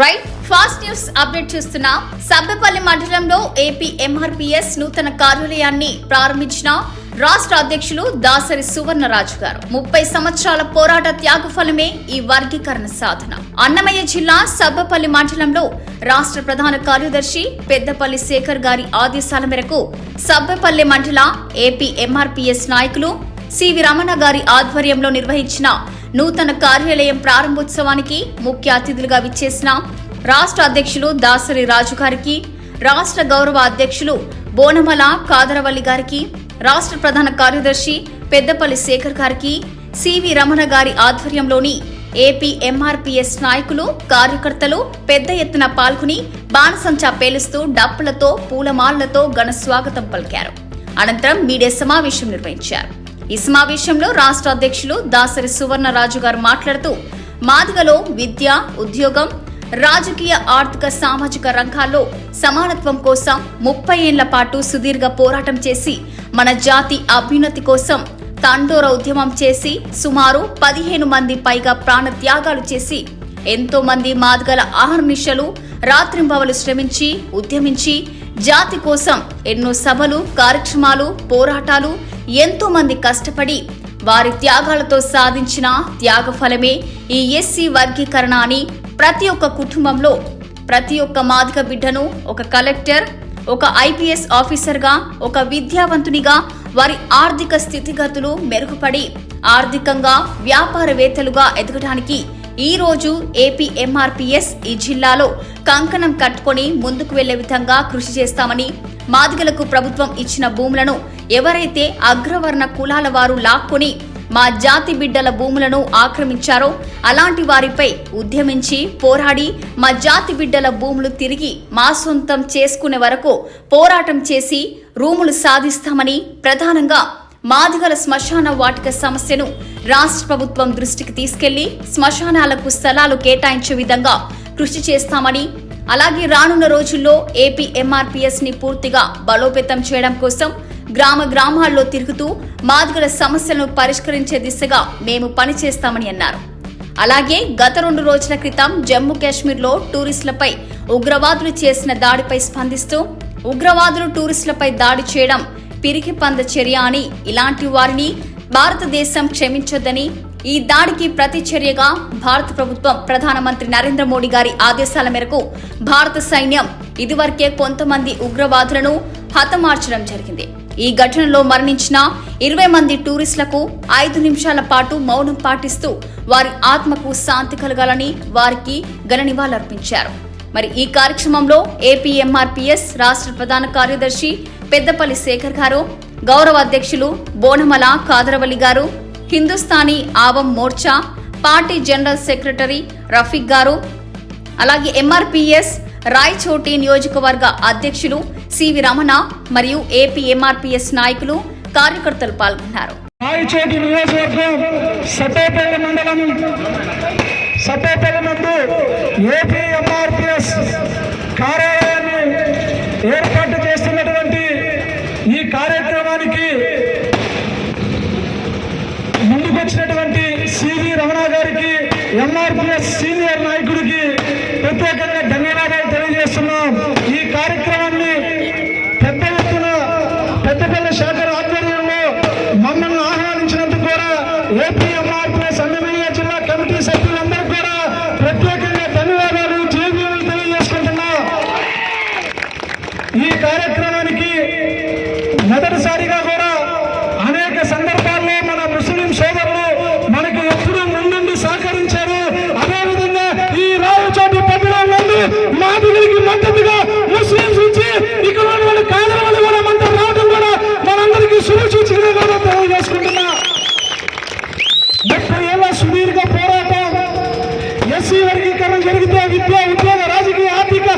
Right fast news update చూస్తున్నా. సబ్బెపల్లి మండలంలో AP MRPS నూతన కార్యాలయాన్ని ప్రారంభించిన రాష్ట్ర అధ్యక్షులు దాసరి సువర్ణరాజు గారు. ముప్పై సంవత్సరాల పోరాట త్యాగ ఫలమే ఈ వర్గీకరణ సాధన. అన్నమయ్య జిల్లా సబ్బపల్లి మండలంలో రాష్ట్ర ప్రధాన కార్యదర్శి పెద్దపల్లి శేఖర్ గారి ఆదేశాల మేరకు సబ్బపల్లి మండల ఏపీ ఎంఆర్పీఎస్ నాయకులు సివి రమణ గారి ఆధ్వర్యంలో నిర్వహించిన నూతన కార్యాలయం ప్రారంభోత్సవానికి ముఖ్య అతిథులుగా విచ్చేసిన రాష్ట్ర అధ్యక్షులు దాసరి రాజు గారికి రాష్ట్ర గౌరవ అధ్యక్షులు బోనమల కాదరవల్లి గారికి రాష్ట్ర ప్రధాన కార్యదర్శి పెద్దపల్లి శేఖర్ గారికి సివి రమణ గారి ఆధ్వర్యంలోని ఏపీ ఎంఆర్పీఎస్ నాయకులు కార్యకర్తలు పెద్ద ఎత్తున పాల్గొని బాణసంచా పేలుస్తూ డప్పులతో పూలమాలలతో ఘన స్వాగతం పలికారు. అనంతరం మీడియా సమావేశం నిర్వహించారు. ఈ సమావేశంలో రాష్ట్ర అధ్యక్షులు దాసరి సువర్ణరాజు గారు మాట్లాడుతూ మాదిగలో విద్య ఉద్యోగం రాజకీయ ఆర్థిక సామాజిక రంగాల్లో సమానత్వం కోసం ముప్పై ఏళ్ళ పాటు సుదీర్ఘ పోరాటం చేసి మన జాతి అభ్యున్నతి కోసం తండోర ఉద్యమం చేసి సుమారు పదిహేను మంది పైగా ప్రాణ త్యాగాలు చేసి ఎంతో మంది మాదిగల ఆహర్నిశలు రాత్రింబవలు శ్రమించి ఉద్యమించి జాతి కోసం ఎన్నో సభలు కార్యక్రమాలు పోరాటాలు ఎంతో మంది కష్టపడి వారి త్యాగాలతో సాధించిన త్యాగ ఫలమే ఈ ఎస్సీ వర్గీకరణ అని ప్రతి ఒక్క కుటుంబంలో ప్రతి ఒక్క మాదిగ బిడ్డను ఒక కలెక్టర్ ఒక ఐపీఎస్ ఆఫీసర్గా ఒక విద్యావంతునిగా వారి ఆర్థిక స్థితిగతులు మెరుగుపడి ఆర్థికంగా వ్యాపారవేత్తలుగా ఎదగడానికి ఈ రోజు ఏపీ ఎంఆర్పీఎస్ ఈ జిల్లాలో కంకణం కట్టుకొని ముందుకు వెళ్ళే విధంగా కృషి చేస్తామని మాదిగలకు ప్రభుత్వం ఇచ్చిన భూములను ఎవరైతే అగ్రవర్ణ కులాల వారు లాక్కొని మా జాతి బిడ్డల భూములను ఆక్రమించారో అలాంటి వారిపై ఉద్యమించి పోరాడి మా జాతి బిడ్డల భూములు తిరిగి మా సొంతం చేసుకునే వరకు పోరాటం చేసి రూములు సాధిస్తామని ప్రధానంగా మాదిగల శ్మశాన వాటిక సమస్యను రాష్ట్ర ప్రభుత్వం దృష్టికి తీసుకెళ్ళి శ్మశానాలకు స్థలాలు కేటాయించే విధంగా కృషి చేస్తామని అలాగే రానున్న రోజుల్లో ఏపీ ఎంఆర్పీఎస్ని పూర్తిగా బలోపేతం చేయడం కోసం గ్రామ గ్రామాల్లో తిరుగుతూ మాదిగల సమస్యలను పరిష్కరించే దిశగా మేము పనిచేస్తామని అన్నారు. అలాగే గత రెండు రోజుల క్రితం జమ్మూ కాశ్మీర్లో టూరిస్టులపై ఉగ్రవాదులు చేసిన దాడిపై స్పందిస్తూ ఉగ్రవాదులు టూరిస్టులపై దాడి చేయడం పిరికి పంద చర్య అని ఇలాంటి వారిని భారతదేశం క్షమించొద్దని ఈ దాడికి ప్రతిచర్యగా భారత ప్రభుత్వం ప్రధానమంత్రి నరేంద్ర మోడీ గారి ఆదేశాల మేరకు భారత సైన్యం ఇదివరకే కొంతమంది ఉగ్రవాదులను హతమార్చడం జరిగింది. ఈ ఘటనలో మరణించిన ఇరవై మంది టూరిస్టులకు ఐదు నిమిషాల పాటు మౌనం పాటిస్తూ వారి ఆత్మకు శాంతి కలగాలని వారికి ఘన నివాళులర్పించారు మరి ఈ కార్యక్రమంలో ఏపీఎంఆర్పీఎస్ రాష్ట్ర ప్రధాన కార్యదర్శి పెద్దపల్లి శేఖర్ గారు గౌరవ అధ్యక్షులు బోనమల కాదరవల్లి గారు Hindustani Awam Morcha party general secretary Rafiq గారు అలాగే ఎంఆర్పీఎస్ రాయచోటి నియోజకవర్గ అధ్యక్షులు సివి రమణ మరియు ఏపీ ఎంఆర్పీఎస్ నాయకులు కార్యకర్తలు పాల్గొన్నారు. రాయచోటి నియోజకవర్గం సత్తేపల్లి మండలం నందు ఏపీ ఎంఆర్పిఎస్ కార్యాలయాన్ని ఏర్పాటు చేస్తున్నటువంటి ఈ కార్యక్రమానికి ముందుకొచ్చినటువంటి సివి రమణ గారికి ఎంఆర్పిఎస్ సీనియర్ నాయకుడికి ప్రత్యేకంగా ధన్యవాదాలు తెలియజేస్తున్నాం. ఈ కార్యక్రమాన్ని పెద్ద ఎత్తున పెద్దపల్లి శాఖ ఆధ్వర్యంలో మమ్మల్ని ఆహ్వానించినందుకు కూడా ఏపీ ఎంఆర్పిఎస్ అన్నమయ్య జరిగితే విద్య ఉద్యోగ రాజకీయ ఆర్థిక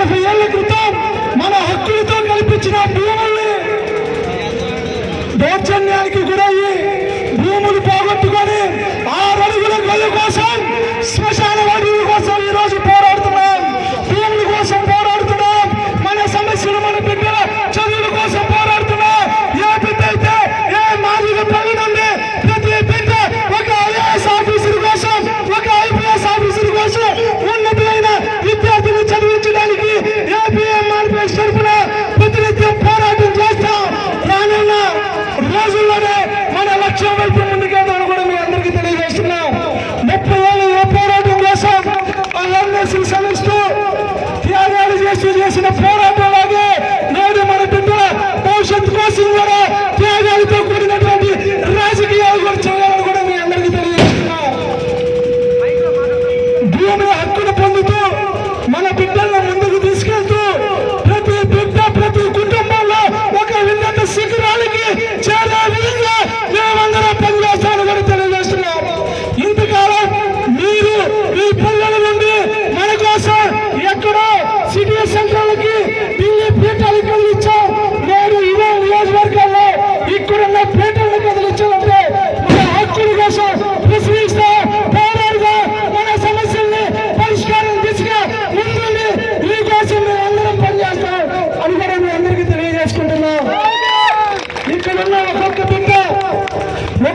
నలభై ఏళ్ళ క్రితం మన హక్కులతో కల్పించిన భూముల్ని దౌర్జన్యానికి గురయ్యి భూములు పోగొట్టుకొని ఆరడుగుల గల కోసం శ్మశాన ಕಾಂಗ್ರೆಸ್ನ ಪೋರಾಟವಾಗಿ ನೋಡಿ ಮಾಡಿಬಿಟ್ಟು ಭವಿಷ್ಯ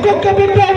Pipi.